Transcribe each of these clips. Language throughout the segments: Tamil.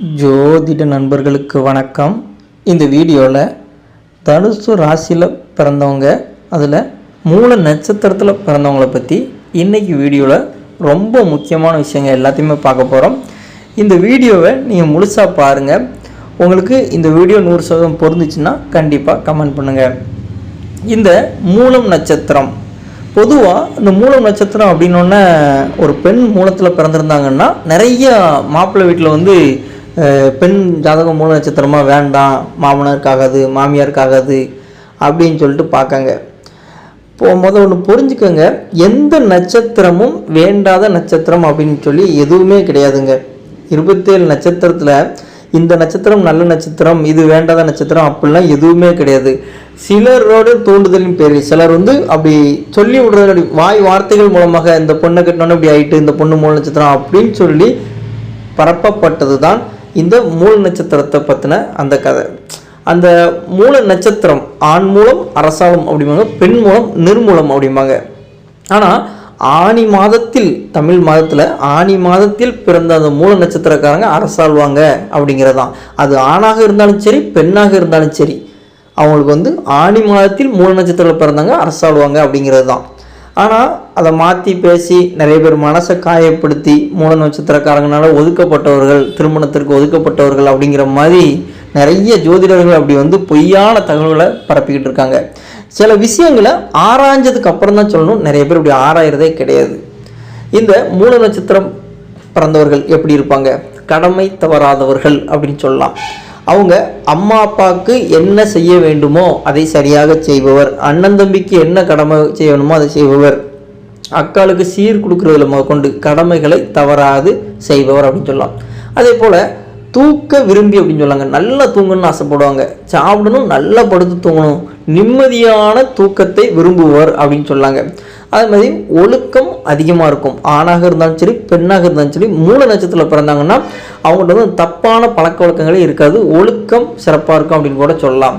ஜோதிட நண்பர்களுக்கு வணக்கம். இந்த வீடியோவில் தனுசு ராசியில் பிறந்தவங்க அதில் மூல நட்சத்திரத்தில் பிறந்தவங்கள பற்றி இன்னைக்கு வீடியோவில் ரொம்ப முக்கியமான விஷயங்கள் எல்லாத்தையுமே பார்க்க போகிறோம் இந்த வீடியோவை நீங்கள் முழுசாக பாருங்கள் உங்களுக்கு இந்த வீடியோ நூறு சதவீதம் பொருந்துச்சுன்னா கண்டிப்பாக கமெண்ட் பண்ணுங்கள் இந்த மூலம் நட்சத்திரம். பொதுவாக இந்த மூலம் நட்சத்திரம் அப்படின்னோடனே ஒரு பெண் மூலத்தில் பிறந்திருந்தாங்கன்னா நிறைய மாப்பிள்ளை வீட்டில் வந்து பெண் ஜாதகம் மூல நட்சத்திரமாக வேண்டாம் மாமனாருக்காகாது மாமியாருக்காகாது அப்படின்னு சொல்லிட்டு பார்க்காங்க. இப்போ முதல் ஒன்று புரிஞ்சுக்கோங்க. எந்த நட்சத்திரமும் வேண்டாத நட்சத்திரம் அப்படின்னு சொல்லி எதுவுமே கிடையாதுங்க. இருபத்தேழு நட்சத்திரத்தில் இந்த நட்சத்திரம் நல்ல நட்சத்திரம் இது வேண்டாத நட்சத்திரம் அப்படிலாம் எதுவுமே கிடையாது. சிலரோட தூண்டுதலின் பேர் சிலர் வந்து அப்படி சொல்லி விடுறது வாய் வார்த்தைகள் மூலமாக இந்த பொண்ணை கட்டினோன்னு இப்படி ஆயிட்டு இந்த பொண்ணு மூல நட்சத்திரம் அப்படின்னு சொல்லி பரப்பப்பட்டது தான் இந்த மூல நட்சத்திரத்தை பற்றின அந்த கதை. அந்த மூல நட்சத்திரம் ஆண் மூலம் அரசாலம் அப்படிம்பாங்க பெண் மூலம் நிர்மூலம் அப்படிம்பாங்க. ஆனால் ஆனி மாதத்தில் தமிழ் மாதத்தில் ஆனி மாதத்தில் பிறந்த அந்த மூல நட்சத்திரக்காரங்க அரசாழ்வாங்க அப்படிங்கிறதான். அது ஆணாக இருந்தாலும் சரி பெண்ணாக இருந்தாலும் சரி அவங்களுக்கு வந்து ஆனி மாதத்தில் மூல நட்சத்திரத்தில் பிறந்தாங்க அரசாழ்வாங்க அப்படிங்கிறது தான் ஆனால் அதை மாற்றி பேசி நிறைய பேர் மனசை காயப்படுத்தி மூல நட்சத்திரக்காரங்களால் ஒதுக்கப்பட்டவர்கள் திருமணத்திற்கு ஒதுக்கப்பட்டவர்கள் அப்படிங்கிற மாதிரி நிறைய ஜோதிடர்கள் அப்படி வந்து பொய்யான தகவல்களை பரப்பிக்கிட்டு இருக்காங்க. சில விஷயங்களை ஆராய்ஞ்சதுக்கு அப்புறம் தான் சொல்லணும். நிறைய பேர் இப்படி ஆராயிறதே கிடையாது. இந்த மூல நட்சத்திரம் பிறந்தவர்கள் எப்படி இருப்பாங்க? கடமை தவறாதவர்கள் அப்படின்னு சொல்லலாம். அவங்க அம்மா அப்பாவுக்கு என்ன செய்ய வேண்டுமோ அதை சரியாக செய்பவர். அண்ணன் தம்பிக்கு என்ன கடமை செய்யணுமோ அதை செய்பவர். அக்காளுக்கு சீர் கொடுக்குறதுல முதற்கொண்டு கடமைகளை தவறாது செய்பவர் அப்படின்னு சொல்லலாம். அதே போல் தூக்க விரும்பி அப்படின்னு சொல்லாங்க. நல்லா தூங்கணும்னு ஆசைப்படுவாங்க. சாப்பிடணும் நல்லா படுத்து தூங்கணும். நிம்மதியான தூக்கத்தை விரும்புவர் அப்படின்னு சொல்லாங்க. அதே மாதிரி ஒழுக்கம் அதிகமாக இருக்கும். ஆணாக இருந்தாலும் சரி பெண்ணாக இருந்தாலும் சரி மூல நட்சத்திரத்தில் பிறந்தாங்கன்னா அவங்கள்ட்ட வந்து தப்பான பழக்க வழக்கங்களே இருக்காது. ஒழுக்கம் சிறப்பாக இருக்கும் அப்படின்னு கூட சொல்லலாம்.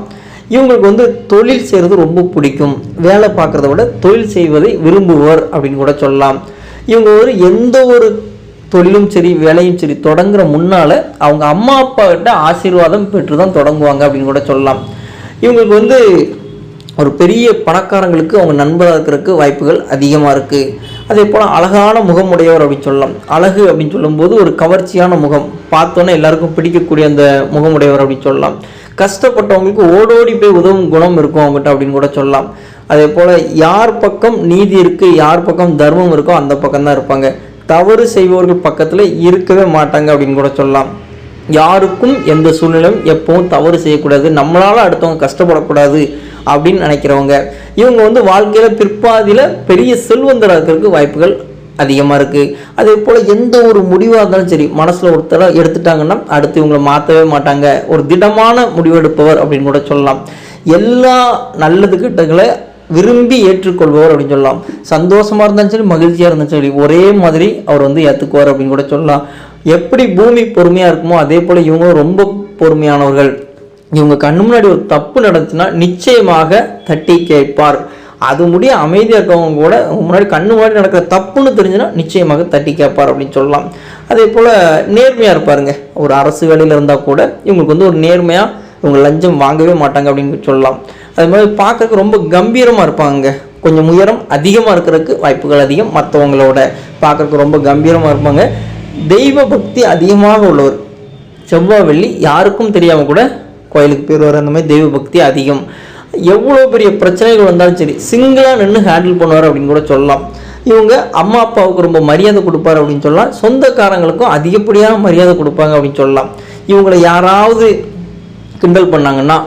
இவங்களுக்கு வந்து தொழில் செய்கிறது ரொம்ப பிடிக்கும். வேலை பார்க்குறத விட தொழில் செய்வதை விரும்புவர் அப்படின்னு கூட சொல்லலாம். இவங்க ஒரு எந்த ஒரு தொழிலும் சரி வேலையும் சரி தொடங்குற முன்னால் அவங்க அம்மா அப்பாக்கிட்ட ஆசீர்வாதம் பெற்று தான் தொடங்குவாங்க அப்படின்னு கூட சொல்லலாம். இவங்களுக்கு வந்து ஒரு பெரிய பணக்காரங்களுக்கு அவங்க நண்பராக இருக்கிறதுக்கு வாய்ப்புகள் அதிகமாக இருக்குது அதே போல் அழகான முகமுடையவர் அப்படின்னு சொல்லலாம். அழகு அப்படின்னு சொல்லும்போது ஒரு கவர்ச்சியான முகம். பார்த்தோன்னே எல்லாருக்கும் பிடிக்கக்கூடிய அந்த முகமுடையவர் அப்படின்னு சொல்லலாம். கஷ்டப்பட்டவங்களுக்கு ஓடோடி போய் உதவும் குணம் இருக்கும் அவங்ககிட்ட அப்படின்னு கூட சொல்லலாம். அதே போல் யார் பக்கம் நீதி இருக்குது யார் பக்கம் தர்மம் இருக்கோ அந்த பக்கம் தான் இருப்பாங்க. தவறு செய்பவர்கள் பக்கத்தில் இருக்கவே மாட்டாங்க அப்படின்னு கூட சொல்லலாம். யாருக்கும் எந்த சூழ்நிலையும் எப்பவும் தவறு செய்யக்கூடாது. நம்மளால் அடுத்தவங்க கஷ்டப்படக்கூடாது அப்படின்னு நினைக்கிறவங்க. இவங்க வந்து வாழ்க்கையில் பிற்பாதியில் பெரிய செல்வந்தராக இருக்கிறதுக்கு வாய்ப்புகள் அதிகமாக இருக்குது அதே போல் எந்த ஒரு முடிவாக இருந்தாலும் சரி மனசில் ஒருத்தர எடுத்துட்டாங்கன்னா அடுத்து இவங்களை மாற்றவே மாட்டாங்க. ஒரு திடமான முடிவெடுப்பவர் அப்படின்னு கூட சொல்லலாம். எல்லா நல்லது கிட்டங்களை விரும்பி ஏற்றுக்கொள்பவர் அப்படின்னு சொல்லலாம். சந்தோஷமாக இருந்தாலும் சரி மகிழ்ச்சியாக இருந்தாலும் சரி ஒரே மாதிரி அவர் வந்து ஏற்றுக்குவார் அப்படின்னு கூட சொல்லலாம். எப்படி பூமி பொறுமையாக இருக்குமோ அதே போல் இவங்க ரொம்ப பொறுமையானவர்கள். இவங்க கண்ணு முன்னாடி ஒரு தப்பு நடந்துச்சுன்னா நிச்சயமாக தட்டி கேட்பார். அது முடிய அமைதியாக இருக்கவங்க கூட முன்னாடி கண்ணு முன்னாடி நடக்கிற தப்புன்னு தெரிஞ்சுன்னா நிச்சயமாக தட்டி கேட்பார் அப்படின்னு சொல்லலாம். அதே போல் நேர்மையாக இருப்பாருங்க. ஒரு அரசு வேலையில் இருந்தால் கூட இவங்களுக்கு வந்து ஒரு நேர்மையாக இவங்க லஞ்சம் வாங்கவே மாட்டாங்க அப்படின்னு சொல்லலாம். அது மாதிரி பார்க்குறக்கு ரொம்ப கம்பீரமாக இருப்பாங்க. கொஞ்சம் உயரம் அதிகமாக இருக்கிறதுக்கு வாய்ப்புகள் அதிகம் மற்றவங்களோட பார்க்குறக்கு ரொம்ப கம்பீரமாக இருப்பாங்க. தெய்வ பக்தி அதிகமாக உள்ளவர். செவ்வாய் வெள்ளி யாருக்கும் தெரியாமல் கூட கோயிலுக்கு போயிடுவார் அந்த மாதிரி தெய்வ பக்தி அதிகம். எவ்வளோ பெரிய பிரச்சனைகள் வந்தாலும் சரி சிங்கிளாக நின்று ஹேண்டில் பண்ணுவார் அப்படின்னு கூட சொல்லலாம். இவங்க அம்மா அப்பாவுக்கு ரொம்ப மரியாதை கொடுப்பார் அப்படின்னு சொல்லலாம். சொந்தக்காரங்களுக்கும் அதிகப்படியான மரியாதை கொடுப்பாங்க அப்படின்னு சொல்லலாம். இவங்களை யாராவது கிண்டல் பண்ணாங்கன்னா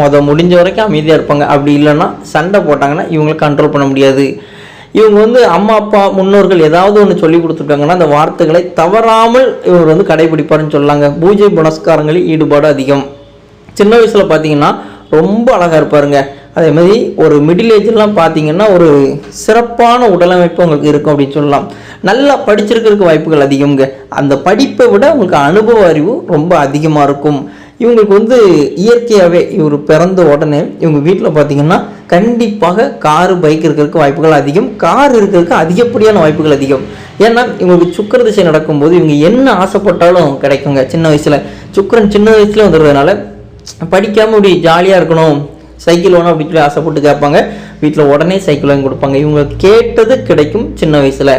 மொதல் முடிஞ்ச வரைக்கும் அமைதியாக இருப்பாங்க. அப்படி இல்லைன்னா சண்டை போட்டாங்கன்னா இவங்களை கண்ட்ரோல் பண்ண முடியாது. இவங்க வந்து அம்மா அப்பா முன்னோர்கள் ஏதாவது ஒன்று சொல்லி கொடுத்துருக்காங்கன்னா அந்த வார்த்தைகளை தவறாமல் இவர் வந்து கடைபிடிப்பாருன்னு சொல்லாங்க. பூஜை புனஸ்காரங்களில் ஈடுபாடு அதிகம். சின்ன வயசில் பார்த்தீங்கன்னா ரொம்ப அழகாக இருப்பாருங்க. அதே மாதிரி ஒரு மிடில் ஏஜ்லாம் பார்த்தீங்கன்னா ஒரு சிறப்பான உடலமைப்பு உங்களுக்கு இருக்கும் அப்படின்னு சொல்லலாம். நல்லா படிச்சிருக்கிறதுக்கு வாய்ப்புகள் அதிகம்ங்க. அந்த படிப்பை விட உங்களுக்கு அனுபவ அறிவு ரொம்ப அதிகமாக இருக்கும். இவங்களுக்கு வந்து இயற்கையாகவே இவர் பிறந்த உடனே இவங்க வீட்டில் பார்த்தீங்கன்னா கண்டிப்பாக காரு பைக் இருக்கிறதுக்கு வாய்ப்புகள் அதிகம். கார் இருக்கிறதுக்கு அதிகப்படியான வாய்ப்புகள் அதிகம். ஏன்னா இவங்களுக்கு சுக்கர திசை நடக்கும்போது இவங்க என்ன ஆசைப்பட்டாலும் கிடைக்குங்க. சின்ன வயசில். சுக்கரன் சின்ன வயசுல வந்துடுறதுனால படிக்காமல் இப்படி ஜாலியாக இருக்கணும். சைக்கிள் வேணும் அப்படின்னு சொல்லி ஆசைப்பட்டு கேட்பாங்க. வீட்டில் உடனே சைக்கிள் வாங்கி கொடுப்பாங்க. இவங்க கேட்டது கிடைக்கும் சின்ன வயசில்.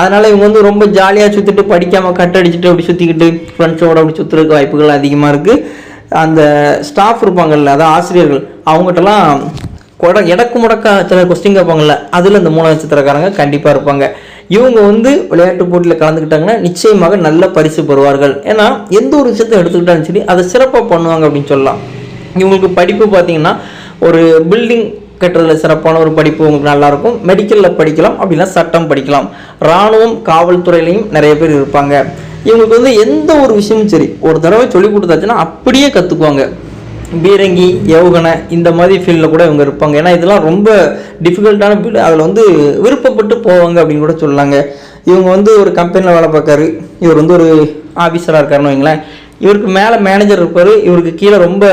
அதனால் இவங்க வந்து ரொம்ப ஜாலியாக சுற்றிட்டு படிக்காமல் கட் அடிச்சுட்டு அப்படி சுற்றிக்கிட்டு ஃப்ரெண்ட்ஸோட அப்படி சுற்றுறதுக்கு வாய்ப்புகள் அதிகமாக இருக்குது அந்த ஸ்டாஃப் இருப்பாங்கல்ல அதாவது ஆசிரியர்கள் அவங்ககிட்டலாம் கொட எடக்கு முடக்க சில கொஸ்டின் கேட்பாங்கல்ல அதில் இந்த மூணு நட்சத்திரக்காரங்க கண்டிப்பாக இருப்பாங்க. இவங்க வந்து விளையாட்டு போட்டியில் கலந்துக்கிட்டாங்கன்னா நிச்சயமாக நல்ல பரிசு பெறுவார்கள். ஏன்னா எந்த ஒரு விஷயத்தை எடுத்துக்கிட்டாலும் சரி அதை சிறப்பாக பண்ணுவாங்க அப்படின்னு சொல்லலாம். இவங்களுக்கு படிப்பு பார்த்தீங்கன்னா ஒரு பில்டிங் கட்டுறதுல சிறப்பான ஒரு படிப்பு உங்களுக்கு நல்லாயிருக்கும். மெடிக்கலில் படிக்கலாம் அப்படின்னா சட்டம் படிக்கலாம். இராணுவம் காவல்துறையிலையும் நிறைய பேர் இருப்பாங்க. இவங்களுக்கு வந்து எந்த ஒரு விஷயமும் சரி ஒரு தடவை சொல்லி கொடுத்தாச்சுன்னா அப்படியே கற்றுக்குவாங்க பீரங்கி ஏவுகணை இந்த மாதிரி ஃபீல்டில் கூட இவங்க இருப்பாங்க. ஏன்னா இதெல்லாம் ரொம்ப டிஃபிகல்ட்டான ஃபீல்டு அதில் வந்து விருப்பப்பட்டு போவாங்க அப்படின்னு கூட சொல்லலாங்க இவங்க வந்து ஒரு கம்பெனியில் வேலை பார்க்காரு. இவர் வந்து ஒரு ஆஃபீஸராக இருக்காருன்னு வைங்களேன். இவருக்கு மேலே மேனேஜர் இருப்பார். இவருக்கு கீழே ரொம்ப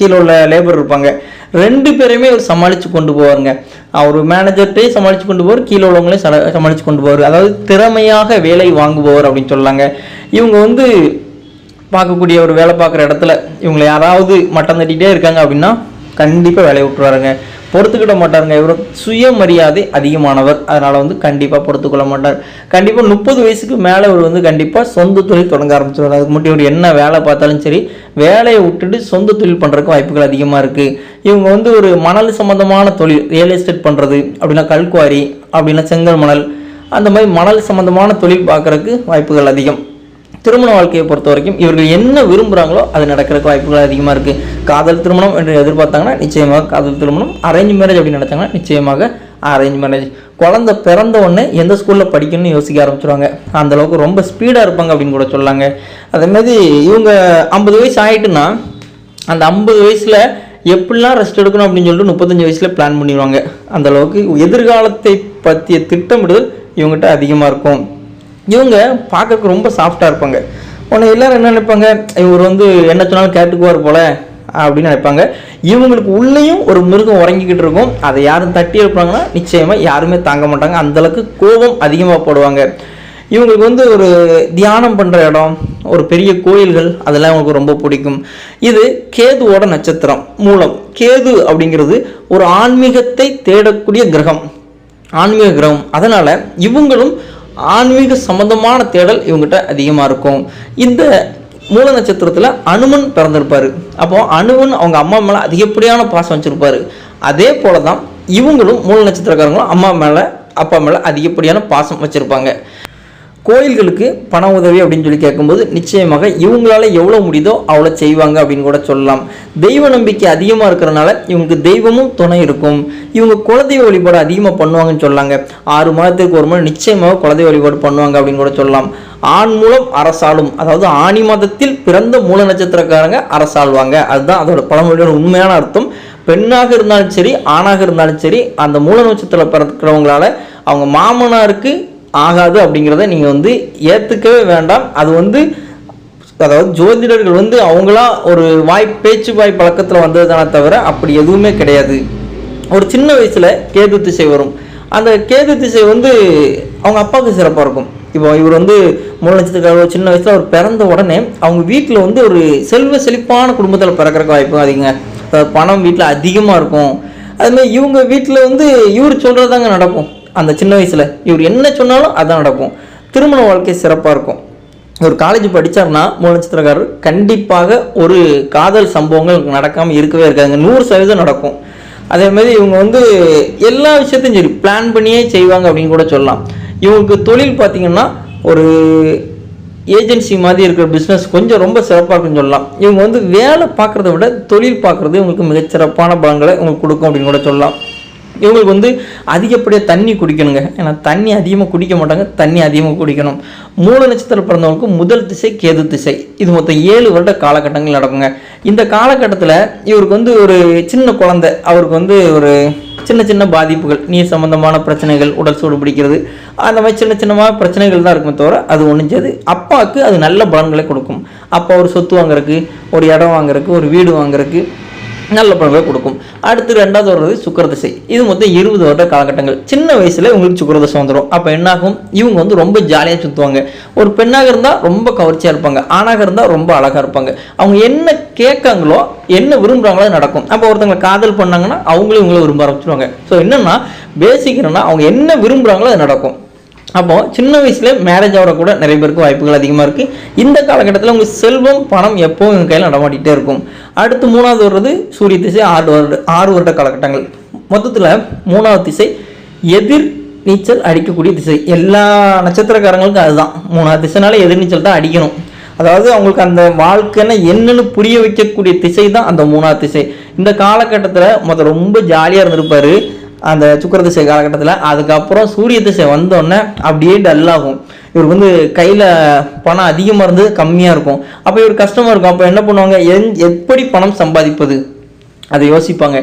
கீழே உள்ள லேபர் இருப்பாங்க. ரெண்டு பேரையுமே அவர் சமாளித்து கொண்டு போவாருங்க. அவர் மேனேஜர்கிட்டையும் சமாளித்து கொண்டு போவார் கீழே உள்ளவங்களையும் சமாளித்து கொண்டு போவார். அதாவது திறமையாக வேலை வாங்குபவர் அப்படின்னு சொல்லலாங்க. இவங்க வந்து பார்க்கக்கூடிய ஒரு வேலை பார்க்குற இடத்துல இவங்களை யாராவது மட்டம் தட்டிகிட்டே இருக்காங்க அப்படின்னா கண்டிப்பாக வேலையை விட்டுருவாருங்க பொறுத்துக்கிட மாட்டாருங்க. இவர் சுயமரியாதை அதிகமானவர். அதனால் வந்து கண்டிப்பாக பொறுத்துக்கொள்ள மாட்டார். கண்டிப்பாக முப்பது வயசுக்கு மேலே இவர் வந்து கண்டிப்பாக சொந்த தொழில் தொடங்க ஆரம்பிச்சிருவார். அதுக்கு மட்டும் இவர் என்ன வேலை பார்த்தாலும் சரி வேலையை விட்டுட்டு சொந்த தொழில் பண்ணுறதுக்கு வாய்ப்புகள் அதிகமாக இருக்குது இவங்க வந்து ஒரு மணல் சம்மந்தமான தொழில் ரியல் எஸ்டேட் பண்ணுறது அப்படின்னா கல்குவாரி அப்படின்னா செங்கல் மணல் அந்த மாதிரி மணல் சம்மந்தமான தொழில் பார்க்குறதுக்கு வாய்ப்புகள் அதிகம். திருமண வாழ்க்கையை பொறுத்த வரைக்கும் இவர்கள் என்ன விரும்புகிறாங்களோ அது நடக்கிறதுக்கு வாய்ப்புகள் அதிகமாக இருக்குது காதல் திருமணம் என்று எதிர்பார்த்தாங்கன்னா நிச்சயமாக காதல் திருமணம் அரேஞ்ச் மேரேஜ் அப்படின்னு நினச்சாங்கன்னா நிச்சயமாக அரேஞ்ச் மேரேஜ் குழந்தை பிறந்த உடனே எந்த ஸ்கூலில் படிக்கணும்னு யோசிக்க ஆரம்பிச்சிருவாங்க. அந்தளவுக்கு ரொம்ப ஸ்பீடாக இருப்பாங்க அப்படின்னு கூட சொல்லாங்க. அதேமாதிரி இவங்க ஐம்பது வயசு ஆகிட்டுன்னா அந்த ஐம்பது வயசில் எப்படிலாம் ரெஸ்ட் எடுக்கணும் அப்படின்னு சொல்லிட்டு முப்பத்தஞ்சு வயசில் பிளான் பண்ணிடுவாங்க. அந்தளவுக்கு எதிர்காலத்தை பற்றிய திட்டமிடுதல் இவங்ககிட்ட அதிகமாக இருக்கும். இவங்க பார்க்கறதுக்கு ரொம்ப சாஃப்டாக இருப்பாங்க. உன்னை எல்லாரும் என்ன நினைப்பாங்க? இவர் வந்து என்ன சொன்னாலும் கேட்டுக்குவார் போல அப்படின்னு நினைப்பாங்க. இவங்களுக்கு உள்ளேயும் ஒரு மிருகம் உறங்கிக்கிட்டு இருக்கும். அதை யாரும் தட்டி எழுப்புறாங்கன்னா நிச்சயமாக யாருமே தாங்க மாட்டாங்க. அந்தளவுக்கு கோபம் அதிகமாக போடுவாங்க. இவங்களுக்கு வந்து ஒரு தியானம் பண்ணுற இடம் ஒரு பெரிய கோயில்கள் அதெல்லாம் இவங்களுக்கு ரொம்ப பிடிக்கும். இது கேதுவோட நட்சத்திரம் மூலம். கேது அப்படிங்கிறது ஒரு ஆன்மீகத்தை தேடக்கூடிய கிரகம். ஆன்மீக கிரகம். அதனால் இவங்களும் ஆன்மீக சம்பந்தமான தேடல் இவங்ககிட்ட அதிகமாக இருக்கும். இந்த மூல நட்சத்திரத்தில் அனுமன் பிறந்திருப்பார். அப்போ அனுமன் அவங்க அம்மா மேலே அதிகப்படியான பாசம் வச்சுருப்பார். அதே போல தான் இவங்களும் மூல நட்சத்திரக்காரங்களும் அம்மா மேலே அப்பா மேலே அதிகப்படியான பாசம் வச்சுருப்பாங்க. கோயில்களுக்கு பண உதவி அப்படின்னு சொல்லி கேட்கும்போது நிச்சயமாக இவங்களால எவ்வளோ முடியுதோ அவ்வளோ செய்வாங்க அப்படின்னு கூட சொல்லலாம். தெய்வ நம்பிக்கை அதிகமாக இருக்கிறனால இவங்களுக்கு தெய்வமும் துணை இருக்கும். இவங்க குலதெய்வ வழிபாடு அதிகமாக பண்ணுவாங்கன்னு சொல்லாங்க. ஆறு மாதத்துக்கு ஒரு முறை நிச்சயமாக குலதெய்வ வழிபாடு பண்ணுவாங்க அப்படின்னு கூட சொல்லலாம். ஆண் மூலம் அரசாளும் அதாவது ஆணி மாதத்தில் பிறந்த மூல நட்சத்திரக்காரங்க அரசாழ்வாங்க அதுதான் அதோட பழமொழியோட உண்மையான அர்த்தம். பெண்ணாக இருந்தாலும் சரி ஆணாக இருந்தாலும் சரி அந்த மூல நட்சத்திரத்தில் பிறக்கிறவங்களால அவங்க மாமனாருக்கு ஆகாது அப்படிங்கிறத நீங்கள் வந்து ஏற்றுக்கவே வேண்டாம். அது வந்து அதாவது ஜோதிடர்கள் வந்து அவங்களா ஒரு வாய் பேச்சு வாய் பழக்கத்தில் வந்ததுதானே தவிர அப்படி எதுவுமே கிடையாது. ஒரு சின்ன வயசில் கேது திசை வரும். அந்த கேது திசை வந்து அவங்க அப்பாவுக்கு சிறப்பாக இருக்கும். இப்போ இவர் வந்து மூணு லட்சத்துக்கு சின்ன வயசில் அவர் பிறந்த உடனே அவங்க வீட்டில் வந்து ஒரு செல்வ செழிப்பான குடும்பத்தில் பிறக்கிறக்கு வாய்ப்பு அதிகங்க. பணம் வீட்டில் அதிகமாக இருக்கும். அதுமாதிரி இவங்க வீட்டில் வந்து இவர் சொல்கிறதாங்க நடக்கும். அந்த சின்ன வயசில் இவர் என்ன சொன்னாலும் அதான் நடக்கும். திருமண வாழ்க்கை சிறப்பாக இருக்கும். ஒரு காலேஜ் படித்தார்னா மூல நட்சத்திரக்காரர் கண்டிப்பாக ஒரு காதல் சம்பவங்கள் நடக்காமல் இருக்கவே இருக்காங்க நூறு சதவீதம் நடக்கும். அதே மாதிரி இவங்க வந்து எல்லா விஷயத்தையும் சரி பிளான் பண்ணியே செய்வாங்க அப்படின்னு கூட சொல்லலாம். இவங்களுக்கு தொழில் பார்த்திங்கன்னா ஒரு ஏஜென்சி மாதிரி இருக்கிற பிஸ்னஸ் கொஞ்சம் ரொம்ப சிறப்பாக இருக்குன்னு சொல்லலாம். இவங்க வந்து வேலை பார்க்குறத விட தொழில் பார்க்குறது இவங்களுக்கு மிகச்சிறப்பான பலங்களை இவங்களுக்கு கொடுக்கும் அப்படின்னு கூட சொல்லலாம். இவங்களுக்கு வந்து அதிகப்படியாக தண்ணி குடிக்கணுங்க. ஏன்னா தண்ணி அதிகமாக குடிக்க மாட்டாங்க தண்ணி அதிகமாக குடிக்கணும். மூல நட்சத்திரம் பிறந்தவங்களுக்கு முதல் திசை கேது திசை. இது மொத்தம் ஏழு வருட காலகட்டங்கள் நடக்குங்க. இந்த காலகட்டத்தில் இவருக்கு வந்து ஒரு சின்ன குழந்தை அவருக்கு வந்து ஒரு சின்ன சின்ன பாதிப்புகள் நீர் சம்பந்தமான பிரச்சனைகள் உடல் சூடு பிடிக்கிறது அந்த மாதிரி சின்ன சின்னமாக பிரச்சனைகள் தான் இருக்குமே தவிர அது ஒன்றிஞ்சது அப்பாவுக்கு அது நல்ல பலன்களை கொடுக்கும். அப்பா ஒரு சொத்து வாங்குறதுக்கு ஒரு இடம் வாங்குறதுக்கு ஒரு வீடு வாங்குறதுக்கு நல்ல பலன்களை கொடுக்கும். அடுத்து ரெண்டாவது வர்றது சுக்கரதசை. இது மொத்தம் இருபது வருட காலகட்டங்கள். சின்ன வயசில் உங்களுக்கு சுக்கரதசை வந்துடும் அப்போ என்னாகும்? இவங்க வந்து ரொம்ப ஜாலியாக சுற்றுவாங்க ஒரு பெண்ணாக இருந்தால் ரொம்ப கவர்ச்சியாக இருப்பாங்க. ஆணாக இருந்தால் ரொம்ப அழகாக இருப்பாங்க. அவங்க என்ன கேட்காங்களோ என்ன விரும்புகிறாங்களோ நடக்கும். அப்போ ஒருத்தவங்களை காதல் பண்ணாங்கன்னா அவங்களும் இவங்கள விரும்ப ஆரம்பிச்சிருவாங்க. ஸோ என்னென்னா பேசிக்கிறேன்னா அவங்க என்ன விரும்புகிறாங்களோ அது நடக்கும். அப்போது சின்ன வயசில் மேரேஜ் ஆகிற கூட நிறைய பேருக்கு வாய்ப்புகள் அதிகமாக இருக்குது இந்த காலகட்டத்தில் உங்கள் செல்வம் பணம் எப்போவும் எங்கள் கையில் நடமாட்டிகிட்டே இருக்கும். அடுத்து மூணாவது வர்றது சூரிய திசை ஆறு வருட ஆறு வருட காலகட்டங்கள். மொத்தத்தில் மூணாவது திசை எதிர் நீச்சல் அடிக்கக்கூடிய திசை. எல்லா நட்சத்திரக்காரங்களுக்கும் அதுதான். மூணாவது திசைனால எதிர் நீச்சல் தான் அடிக்கணும். அதாவது அவங்களுக்கு அந்த வாழ்க்கைன்னா என்னன்னு புரிய வைக்கக்கூடிய திசை தான் அந்த மூணாவது திசை. இந்த காலகட்டத்தில் மொத்தம் ரொம்ப ஜாலியாக இருந்திருப்பார். அந்த சுக்கர திசை காலகட்டத்தில் அதுக்கப்புறம் சூரிய திசை வந்தோடனே அப்படியே டல்லாகும் இவருக்கு வந்து கையில் பணம் அதிகமாக இருந்து கம்மியாக இருக்கும். அப்போ இவர் கஷ்டமாக இருக்கும். அப்போ என்ன பண்ணுவாங்க? எந் எப்படி பணம் சம்பாதிப்பது? அதை யோசிப்பாங்க.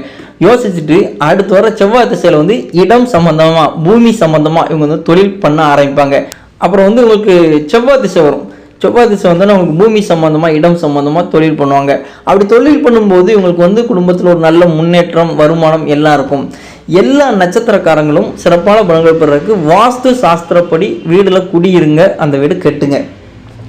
யோசிச்சுட்டு அடுத்து வர செவ்வாய் திசையில் வந்து இடம் சம்மந்தமாக பூமி சம்மந்தமாக இவங்க வந்து தொழில் பண்ண ஆரம்பிப்பாங்க. அப்புறம் வந்து உங்களுக்கு செவ்வாய் திசை வரும். செவ்வாய் திசை வந்து அவங்களுக்கு பூமி சம்மந்தமாக இடம் சம்மந்தமாக தொழில் பண்ணுவாங்க. அப்படி தொழில் பண்ணும்போது இவங்களுக்கு வந்து குடும்பத்தில் ஒரு நல்ல முன்னேற்றம் வருமானம் எல்லாம் இருக்கும். எல்லா நட்சத்திரக்காரங்களும் சிறப்பான பலன்கள் பெறதுக்கு வாஸ்து சாஸ்திரப்படி வீடில் குடியிருங்க அந்த வீடு கெட்டுங்க.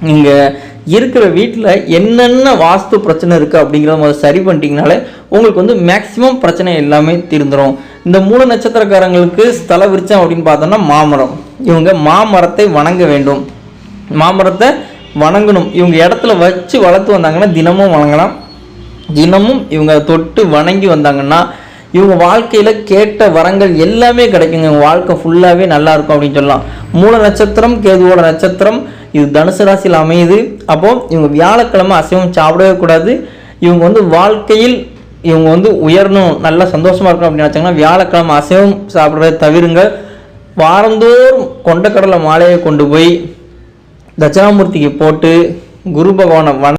நீங்கள் இருக்கிற வீட்டில் என்னென்ன வாஸ்து பிரச்சனை இருக்குது அப்படிங்கிறத முதல்ல சரி பண்ணிட்டீங்கனாலே உங்களுக்கு வந்து மேக்ஸிமம் பிரச்சனை எல்லாமே தீர்ந்துடும் இந்த மூணு நட்சத்திரக்காரங்களுக்கு ஸ்தல விருச்சம் அப்படின்னு பார்த்தோம்னா மாமரம். இவங்க மாமரத்தை வணங்க வேண்டும். மாமரத்தை வணங்கணும். இவங்க இடத்துல வச்சு வளர்த்து வந்தாங்கன்னா தினமும் வணங்கலாம். தினமும் இவங்க தொட்டு வணங்கி வந்தாங்கன்னா இவங்க வாழ்க்கையில் கேட்ட வரங்கள் எல்லாமே கிடைக்குங்க. இவங்க வாழ்க்கை ஃபுல்லாகவே நல்லா இருக்கும் அப்படின்னு சொல்லலாம். மூல நட்சத்திரம் கேதுவோட நட்சத்திரம் இது தனுசு ராசியில் அமையுது. அப்போ இவங்க வியாழக்கிழமை அசைவம் சாப்பிடவே கூடாது. இவங்க வந்து வாழ்க்கையில் இவங்க வந்து உயரணும் நல்லா சந்தோஷமாக இருக்கணும் அப்படின்னு நினச்சாங்கன்னா வியாழக்கிழமை அசைவம் சாப்பிட்றத தவிருங்க. வாரந்தோறும் கொண்டக்கடலை மாலையை கொண்டு போய் தட்சிணாமூர்த்திக்கு போட்டு குரு பகவானை வண